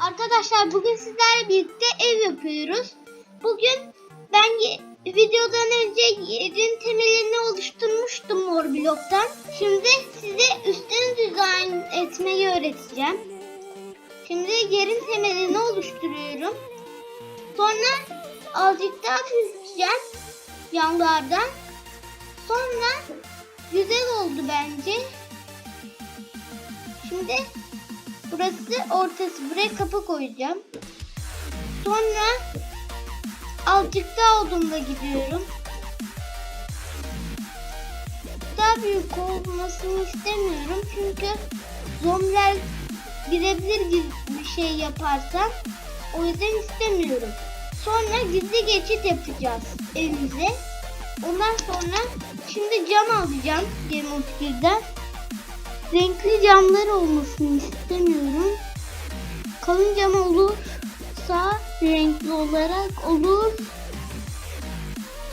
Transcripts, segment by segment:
Arkadaşlar bugün sizlerle birlikte ev yapıyoruz. Bugün ben videodan önce yerin temelini oluşturmuştum mor bloktan. Şimdi size üstünü dizayn etmeyi öğreteceğim. Şimdi yerin temelini oluşturuyorum. Sonra azıcık daha büyüteceğim yanlardan. Sonra güzel oldu bence. Şimdi burası ortası. Buraya kapı koyacağım. Sonra azıcık daha odunla gidiyorum. Daha büyük olmasını istemiyorum çünkü zombiler girebilir gibi bir şey yaparsam o yüzden istemiyorum. Sonra gizli geçit yapacağız evimize. Ondan sonra şimdi cam alacağım Game of Thrones'dan. Renkli camlar olmasını istemiyorum. Kalın cam olursa renkli olarak olur.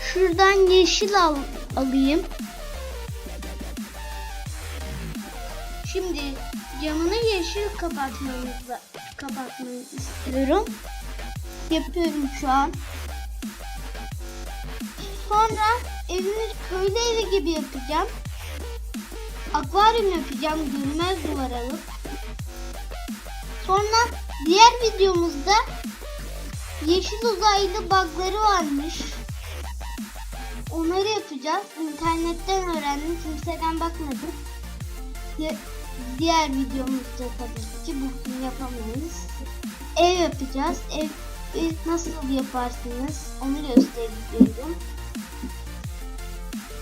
Şuradan yeşil al, alayım. Şimdi camını yeşil kapatmamızı kapatmayı istiyorum. Yapıyorum şu an. Sonra evimi köylü evi gibi yapacağım. Akvaryum yapacağım görünmez duvar alıp. Sonra diğer videomuzda yeşil uzaylı bugları varmış. Onları yapacağız. İnternetten öğrendim. Kimseden bakmadım. Di- diğer videomuzda tabii ki bugün yapamayız. Ev yapacağız. Ev ev nasıl yaparsınız onu göstereceğim.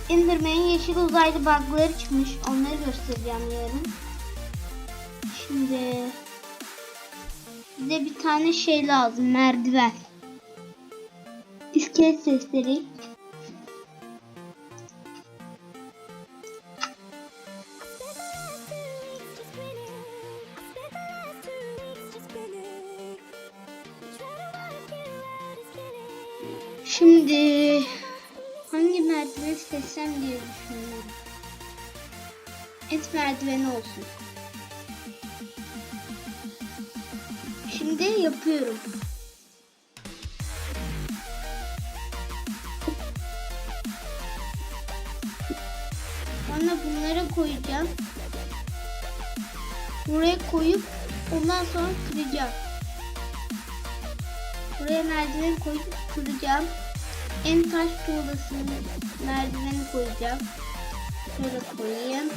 Enderman'in yeşil uzaylı bug'ları çıkmış. Onları göstereceğim yarın. Şimdi bize bir tane şey lazım. Merdiven. İskelet sesleri. Şimdi hangi merdiven seçsem diye düşünüyorum. Et merdiveni olsun. Şimdi yapıyorum. Sonra bunları koyacağım. Buraya koyup ondan sonra kıracağım. Buraya merdiven koyup kıracağım. En taş tuğlasını merdiveni koyacağım. Şöyle koyayım.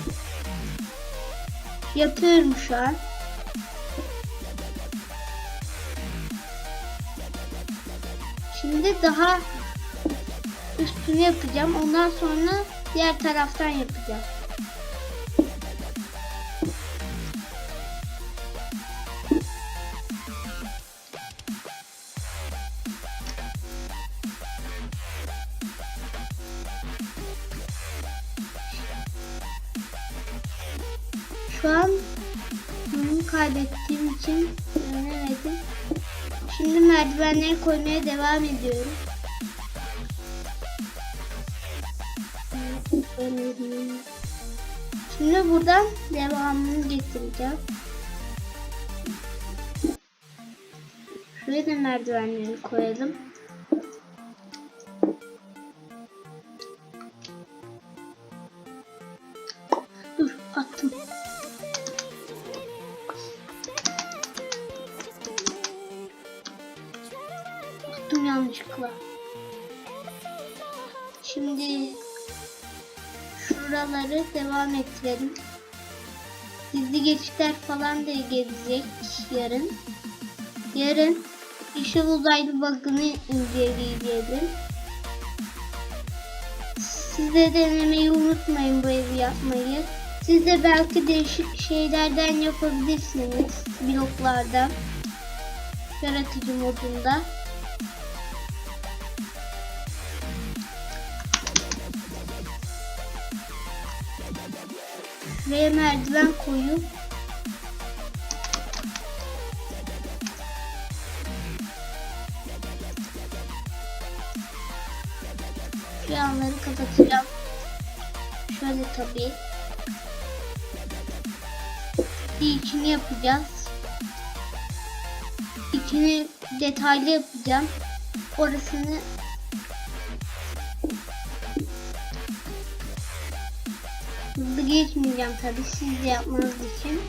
Yapıyorum şu an. Şimdi daha üstünü yapacağım. Ondan sonra diğer taraftan yapacağım. Kaybettiğim için öğrenemedim. Şimdi merdivenleri koymaya devam ediyorum. Şimdi buradan devamını getireceğim. Şuraya da merdivenleri koyalım. Şuraları devam ettirelim. Gizli geçitler falan da gelecek yarın. Yarın yeşil uzaylı bug'ını inceleyelim. Siz de denemeyi unutmayın bu evi yapmayı. Siz de belki değişik şeylerden yapabilirsiniz bloklardan. Yaratıcı modunda. Şuraya merdiven koyup şu yanları kapatacağım. Şöyle tabii. Bir içini yapacağız. içini detaylı yapacağım. Orasını hızlı geçmeyeceğim tabii siz de yapmanız için.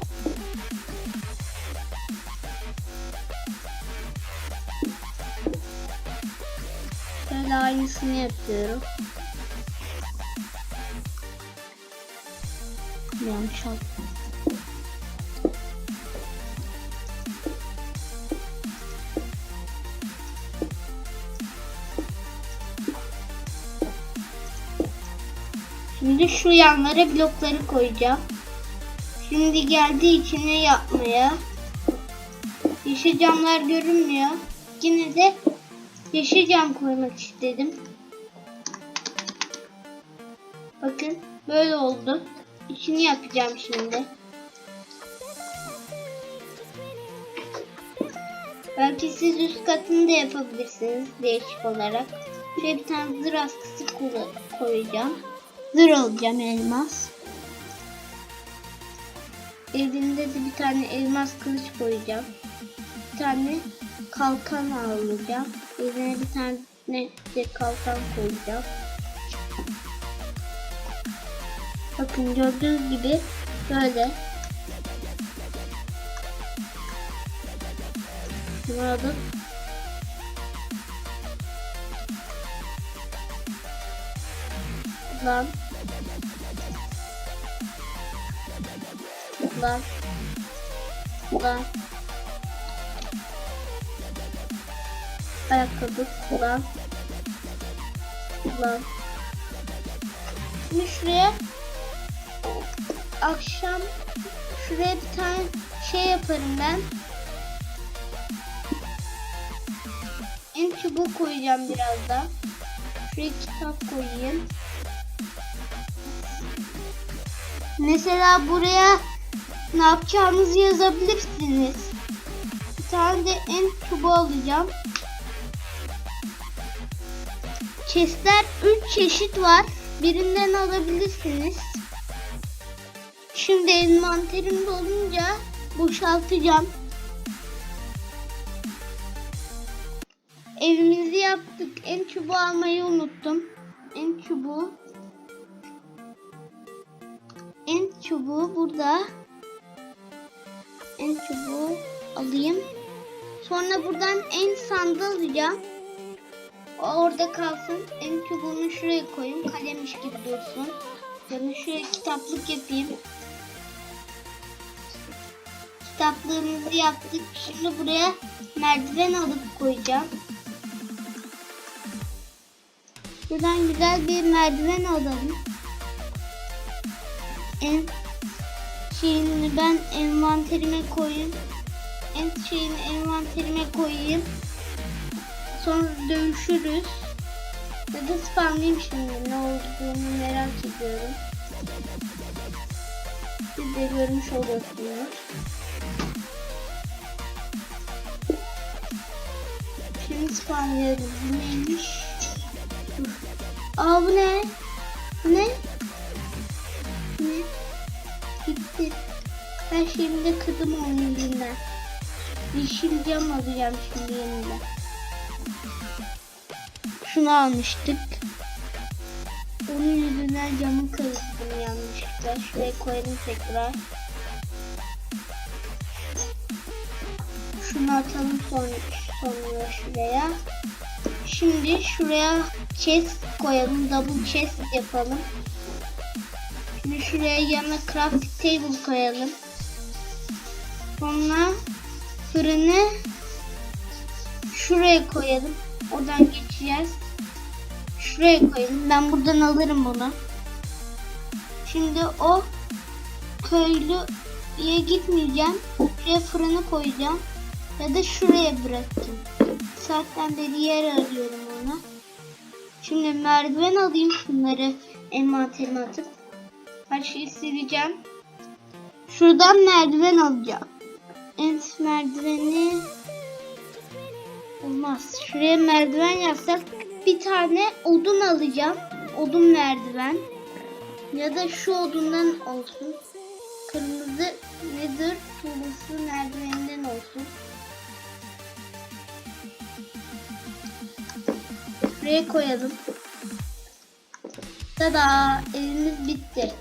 Şöyle aynısını yapıyorum. Yanlış oldu. Şimdi şu yanlara blokları koyacağım. Şimdi geldi içine yapmaya. Yeşil camlar görünmüyor. Yine de yeşil cam koymak istedim. Bakın böyle oldu. İçini yapacağım şimdi. Belki siz üst katını da yapabilirsiniz değişik olarak. Şöyle bir tane zır askısı koy- koyacağım. Zır olacağım elmas. Elimde de bir tane elmas kılıç koyacağım. Bir tane kalkan alacağım. Eline bir tane de kalkan koyacağım. Bakın gördüğünüz gibi böyle. Alıp lan lan lan ayakkabı lan lan Şimdi şuraya akşam şuraya bir tane şey yaparım ben. En çubuğu koyacağım birazdan. Şuraya kitap koyayım. Mesela buraya ne yapacağınızı yazabilirsiniz. Bir tane de en çubuğu alacağım. Chestler 3 çeşit var. Birinden alabilirsiniz. Şimdi envanterim dolunca boşaltacağım. Evimizi yaptık. En çubuğu almayı unuttum. En çubuğu. Çubuğu burada. En çubuğu alayım. Sonra buradan en. O orada kalsın. En çubuğunu şuraya koyayım. Kalemmiş gibi dursun. Yani şuraya kitaplık yapayım. Kitaplığımızı yaptık. Şimdi buraya merdiven alıp koyacağım. Buradan güzel bir merdiven alalım. En şeyini ben envanterime koyayım. En şeyini envanterime koyayım. Sonra dövüşürüz. Ya da spamlayayım şimdi ne olduğunu merak ediyorum. Siz de görmüş olursunuz. Şimdi spamlıyorum. Bu neymiş? Aa bu ne? Ben şimdi kırdım onun yüzünden. Yeşil cam alacağım şimdi yeniden. Şunu almıştık. Onun yüzünden camı kırdım yanlışlıkla. Şuraya koyalım tekrar. Şunu atalım sonra, sonra şuraya. Şimdi şuraya chest koyalım. Double chest yapalım. Şimdi şuraya yanına crafting table koyalım. Sonra fırını şuraya koyalım. Oradan geçeceğiz. Şuraya koyalım. Ben buradan alırım bunu. Şimdi o köylüye gitmeyeceğim. Şuraya fırını koyacağım. Ya da şuraya bırakacağım. Saatten beri yer arıyorum ona. Şimdi merdiven alayım şunları envanterime atıp. Her şeyi sileceğim. Şuradan merdiven alacağım ent merdiveni olmaz. Şuraya merdiven yapsak bir tane odun alacağım. Odun merdiven. Ya da şu odundan olsun. Kırmızı nedir? Tuğlusu merdiveninden olsun. Buraya koyalım. Tada elimiz bitti.